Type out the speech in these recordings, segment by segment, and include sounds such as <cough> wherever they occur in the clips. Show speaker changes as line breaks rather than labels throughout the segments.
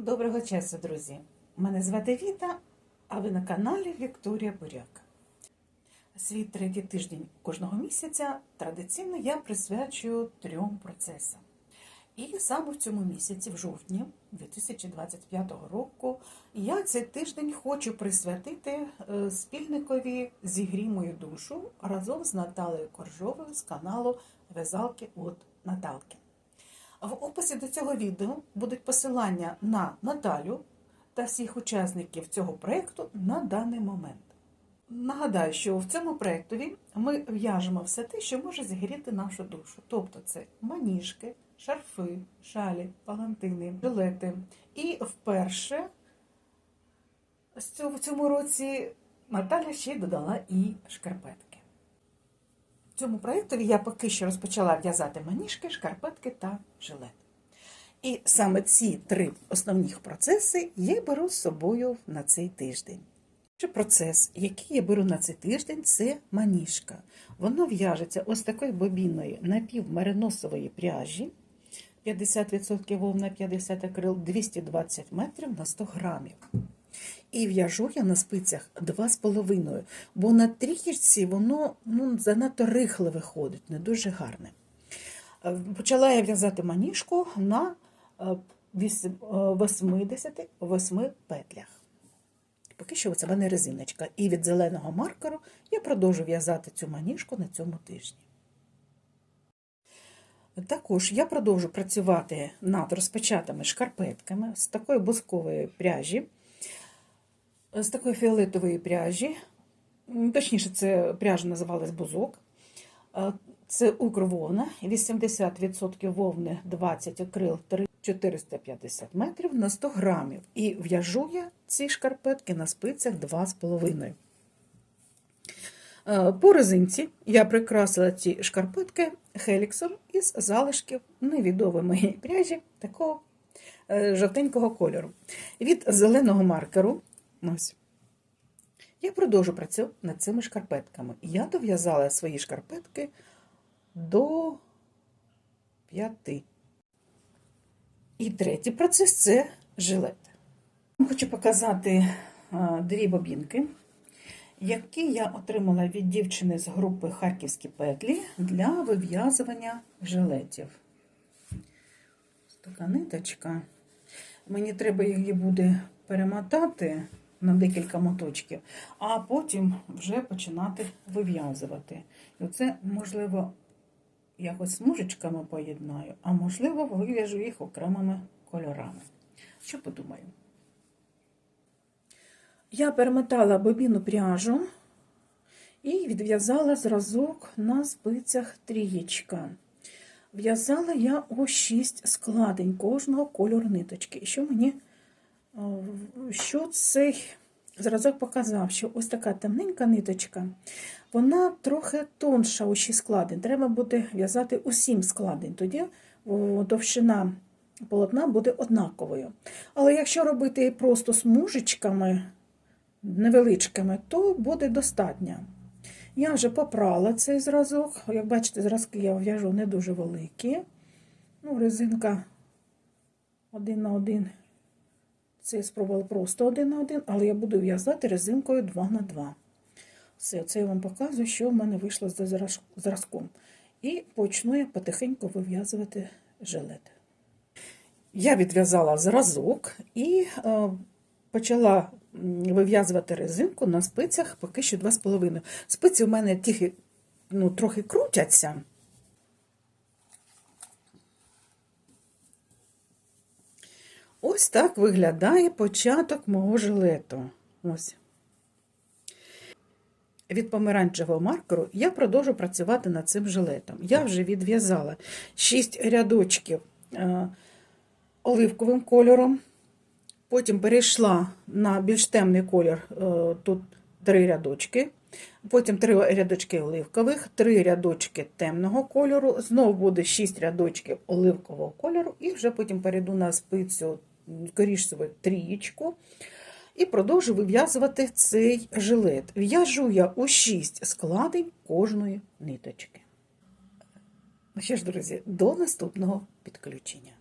Доброго часу, друзі! Мене звати Віта, а ви на каналі Вікторія Буряк. Свій третій тиждень кожного місяця традиційно я присвячую трьом процесам. І саме в цьому місяці, в жовтні 2025 року, я цей тиждень хочу присвятити е, спільникові «Зігрій мою душу разом з Наталею Коржовою з каналу Вязалки от Наталки. В описі до цього відео будуть посилання на Наталю та всіх учасників цього проєкту на даний момент. Нагадаю, що в цьому проєктові ми в'яжемо все те, що може зігріти нашу душу. Тобто це маніжки, шарфи, шалі, палантини, жилети. І вперше в цьому році Наталя ще й додала і шкарпетки. Цьому проєктові я поки що розпочала в'язати маніжки, шкарпетки та жилет. І саме ці три основних процеси я беру з собою на цей тиждень. Процес, який я беру на цей тиждень, це маніжка. Воно в'яжеться ось такої бобінної напівмериносової пряжі. 50% вовна, 50 акрил, 220 метрів на 100 грамів. І в'яжу я на спицях 2,5, бо на трієчці воно ну, занадто рихле виходить, не дуже гарне. Е, Почала я в'язати маніжку на е, вісім- е, 88 петлях. Поки що це в мене резиночка. І від зеленого маркеру я продовжу в'язати цю маніжку на цьому тижні. Також я продовжу працювати над розпочатими шкарпетками з такої бускової пряжі, з такої фіолетової пряжі. Точніше, це пряжа називалась бузок. Е, Це укрвовна, 80% вовни, 20 акрил, 450 метрів на 100 грамів. І в'яжу я ці шкарпетки на спицях 2,5. Е, По резинці я прикрасила ці шкарпетки хеліксом із залишків невідомої пряжі такого е, жовтенького кольору. Від зеленого маркеру ось, я продовжу працювати над цими шкарпетками. Я дов'язала свої шкарпетки до п'яти. І третій процес це жилет. Хочу показати дві бобінки, які я отримала від дівчини з групи Харківські петлі для вив'язування жилетів. Така ниточка. Мені треба її буде перемотати на декілька моточків, а потім вже починати вив'язувати. І оце, можливо, якось смужечками поєднаю, а можливо, вив'яжу їх окремими кольорами. Що подумаю? Я перемотала бобіну пряжу і відв'язала зразок на спицях трієчка. В'язала я у 6 складень кожного кольору ниточки. І що мені що цей зразок показав, що ось така темненька ниточка, вона трохи тонша у 6 складень. Треба буде в'язати у 7 складень. Тоді о, довжина полотна буде однаковою. Але якщо робити просто смужечками невеличкими, то буде достатньо. Я вже попрала цей зразок. Як бачите, зразки я в'яжу не дуже великі. Ну, резинка один на один. Це я спробувала просто один на один, але я буду в'язати резинкою 2 на 2. Все, це я вам показую, що в мене вийшло з зразком. І почну я потихеньку вив'язувати жилет. Я відв'язала зразок і е, почала вив'язувати резинку на спицях поки що 2,5. Спиці у мене тільки ну, трохи крутяться. Ось так виглядає початок мого жилету. Ось. Від помаранчевого маркеру я продовжу працювати над цим жилетом. Я вже відв'язала 6 рядочків е, оливковим кольором. Потім перейшла на більш темний колір, е, тут три рядочки. Потім три рядочки оливкових, три рядочки темного кольору. Знову буде 6 рядочків оливкового кольору, і вже потім перейду на спицю корішцеву трієчку. І продовжу вив'язувати цей жилет. В'яжу я у 6 складень кожної ниточки. Ну що ж, друзі, до наступного підключення.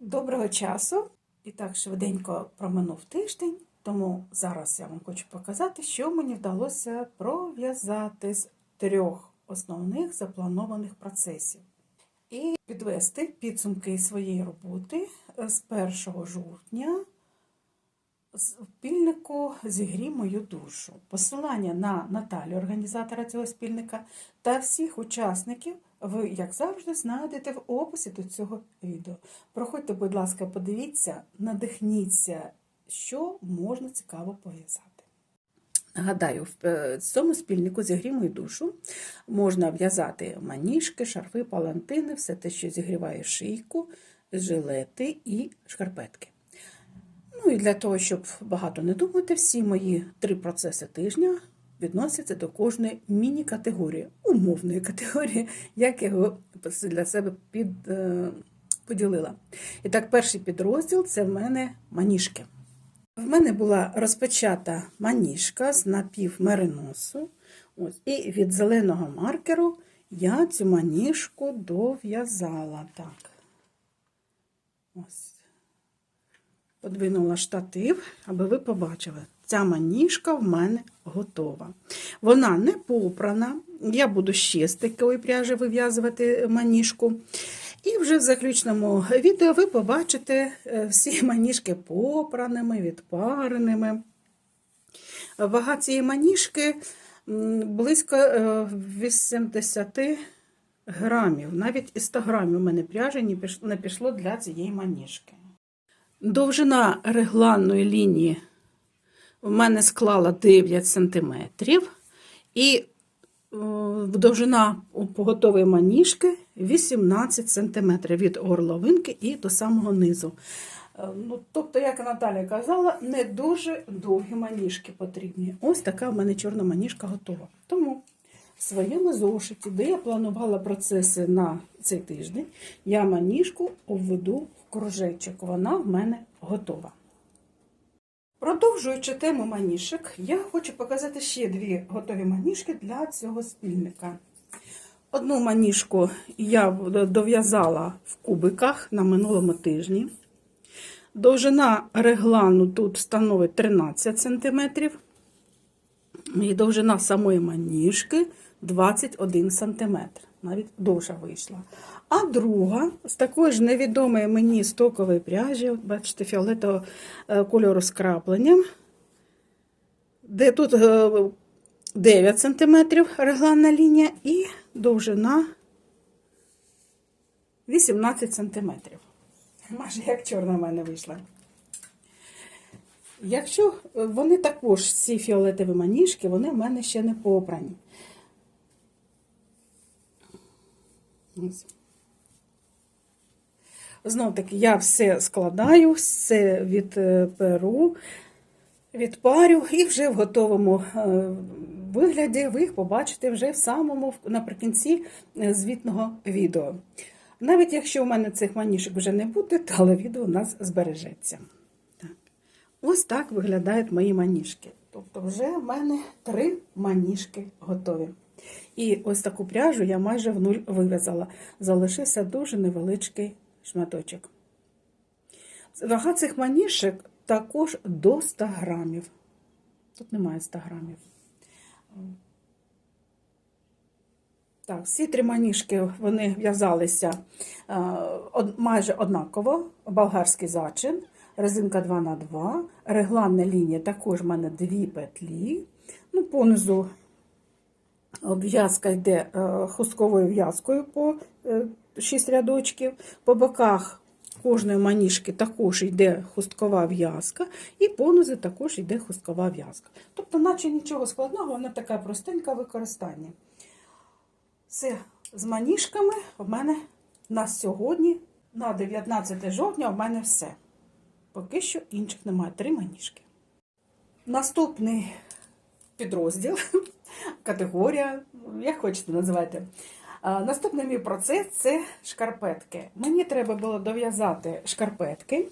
Доброго часу! І так швиденько проминув тиждень, тому зараз я вам хочу показати, що мені вдалося пров'язати з трьох основних запланованих процесів. І підвести підсумки своєї роботи з 1 жовтня в спільнику Зігрій мою душу. Посилання на Наталю, організатора цього спільника, та всіх учасників ви, як завжди, знайдете в описі до цього відео. Проходьте, будь ласка, подивіться, надихніться, що можна цікаво пов'язати. Нагадаю, в е, цьому спільнику зігрій мою душу можна в'язати маніжки, шарфи, палантини, все те, що зігріває шийку, жилети і шкарпетки. Ну і для того, щоб багато не думати, всі мої три процеси тижня відносяться до кожної міні-категорії, умовної категорії, як я його для себе під, е, поділила. І так, перший підрозділ це в мене маніжки. В мене була розпочата маніжка з напівмериносу. Ось, і від зеленого маркеру я цю маніжку дов'язала. Так. Ось подвинула штатив, аби ви побачили, ця маніжка в мене готова. Вона не попрана. Я буду ще з такої пряжі вив'язувати маніжку. І вже в заключному відео ви побачите е, всі <laughs> маніжки попраними, відпареними. Вага цієї маніжки близько 80 грамів. Навіть і 100 грамів у мене пряжі не пішло для цієї маніжки. Довжина регланної лінії в мене склала 9 см. І довжина поготової маніжки 18 см від горловинки і до самого низу. Е, Ну, Тобто, як Наталя казала, не дуже довгі маніжки потрібні. Ось така в мене чорна маніжка готова. Тому в своєму зошиті, де я планувала процеси на цей тиждень, я маніжку обведу в кружечок. Вона в мене готова. Продовжуючи тему маніжок, я хочу показати ще дві готові маніжки для цього спільника. Одну маніжку я дов'язала в кубиках на минулому тижні. Довжина реглану тут становить 13 см. І довжина самої маніжки 21 см. Навіть довша вийшла. А друга з такої ж невідомої мені стокової пряжі, бачите, фіолетового е, кольору з крапленням, де тут 9 см регланна лінія і довжина 18 см. Майже як чорна в мене вийшла. Якщо вони також, ці фіолетові маніжки, вони в мене ще не попрані. Знов таки, я все складаю, все відперу, відпарю і вже в готовому е, вигляді ви їх побачите вже в самому наприкінці е, звітного відео. Навіть якщо у мене цих манішок вже не буде, то але відео у нас збережеться. Так. Ось так виглядають мої маніжки. Тобто, вже в мене три маніжки готові. І ось таку пряжу я майже в нуль вив'язала. Залишився дуже невеличкий шматочок. Вага цих маніжок також до 100 грамів. Тут немає 100 грамів. Так, всі три маніжки вони в'язалися майже однаково, болгарський зачин, резинка 2х2, регланна лінія також в мене дві петлі. Ну, Понизу обв'язка йде е, хустковою в'язкою по 6 рядочків, по боках кожної маніжки також йде хусткова в'язка, і понизу також йде хусткова в'язка. Тобто, наче нічого складного, вона така простенька використання. Все з маніжками в мене на сьогодні, на 19 жовтня, в мене все. Поки що інших немає. Три маніжки. Наступний підрозділ, <laughs> категорія, як хочете називати. Наступний мій процес це шкарпетки. Мені треба було дов'язати шкарпетки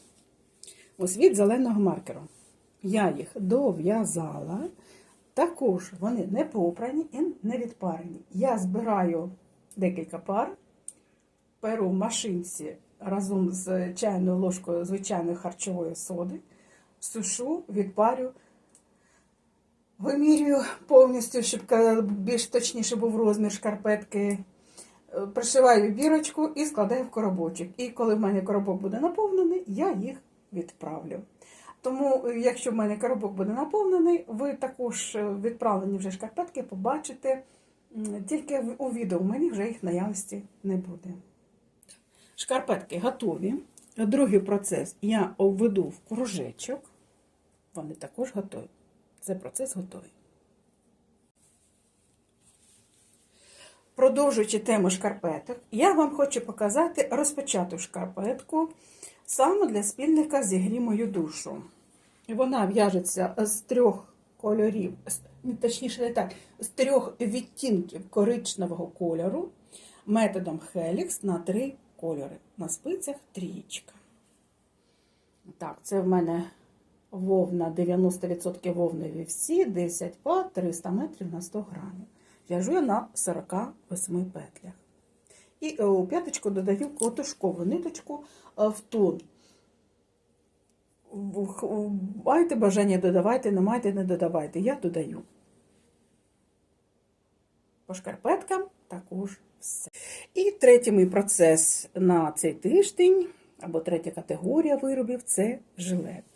ось від зеленого маркеру. Я їх дов'язала. Також вони не попрані і не відпарені. Я збираю декілька пар, перу в машинці разом з чайною ложкою звичайної харчової соди, сушу, відпарю, вимірюю повністю, щоб більш точніше був розмір шкарпетки. Е, Пришиваю бірочку і складаю в коробочок. І коли в мене коробок буде наповнений, я їх відправлю. Тому, е, якщо в мене коробок буде наповнений, ви також е, відправлені вже шкарпетки побачите. Тільки у відео в мене вже їх наявності не буде. Шкарпетки готові. Другий процес я обведу в кружечок. Вони також готові. Це процес готовий. Продовжуючи тему шкарпеток, я вам хочу показати розпочату шкарпетку саме для спільника «Зігрій мою душу. Вона в'яжеться з трьох кольорів, точніше не так, з трьох відтінків коричневого кольору методом Helix на три кольори. На спицях трієчка. Так, це в мене вовна 90% вовни вівці, 10 пар, 300 метрів на 100 грамів. В'яжу я на 48 петлях. І е, у п'яточку додаю котушкову ниточку е, в тон. В- бажання додавайте, не маєте, не додавайте. Я додаю. По шкарпеткам також все. І третій мій процес на цей тиждень, або третя категорія виробів це жилет.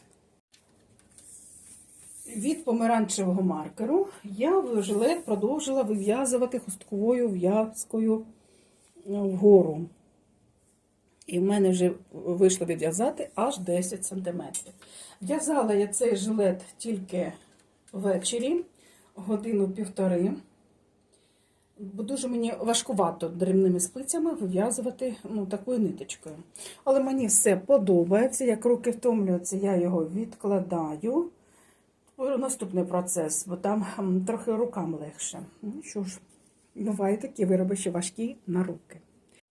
Від помаранчевого маркеру я жилет продовжила вив'язувати хустковою в'язкою е, вгору. І в мене вже вийшло відв'язати аж 10 см. В'язала я цей жилет тільки ввечері, годину-півтори. Бо дуже мені важкувато дрібними спицями вив'язувати ну, такою ниточкою. Але мені все подобається. Як руки втомлюються, я його відкладаю. Наступний процес, бо там трохи рукам легше. Ну що ж, бувають такі вироби, що важкі на руки.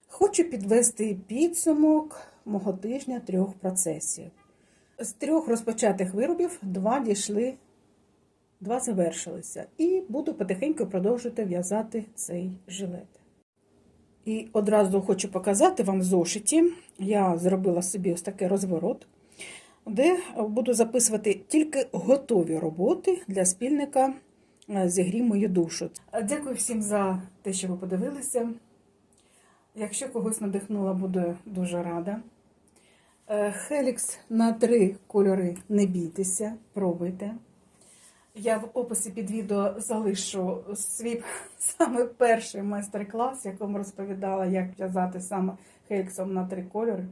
Хочу підвести підсумок мого тижня трьох процесів. З трьох розпочатих виробів два дійшли, два завершилися. І буду потихеньку продовжувати в'язати цей жилет. І одразу хочу показати вам зошиті. Я зробила собі ось такий розворот, де буду записувати тільки готові роботи для спільника е, «Зігрій мою душу. Дякую всім за те, що ви подивилися. Якщо когось надихнула, буду дуже рада. Е, Хелікс на три кольори не бійтеся, пробуйте. Я в описі під відео залишу свій <laughs> саме перший майстер-клас, в якому розповідала, як в'язати саме хеліксом на три кольори.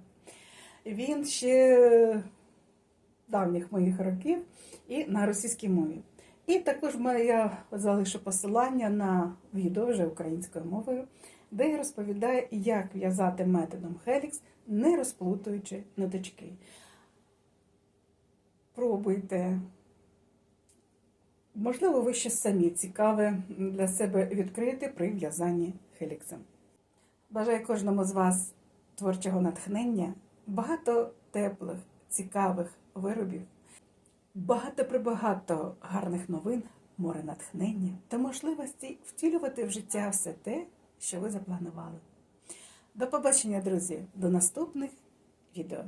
Він ще давніх моїх років і на російській мові. І також я залишу посилання на відео вже українською мовою, де я розповідаю, як в'язати методом Helix, не розплутуючи ниточки. Пробуйте. Можливо, ви щось самі цікаве для себе відкрити при в'язанні хеліксом. Бажаю кожному з вас творчого натхнення, багато теплих, цікавих виробів, багато прибагато гарних новин, море натхнення та можливості втілювати в життя все те, що ви запланували. До побачення, друзі, до наступних відео.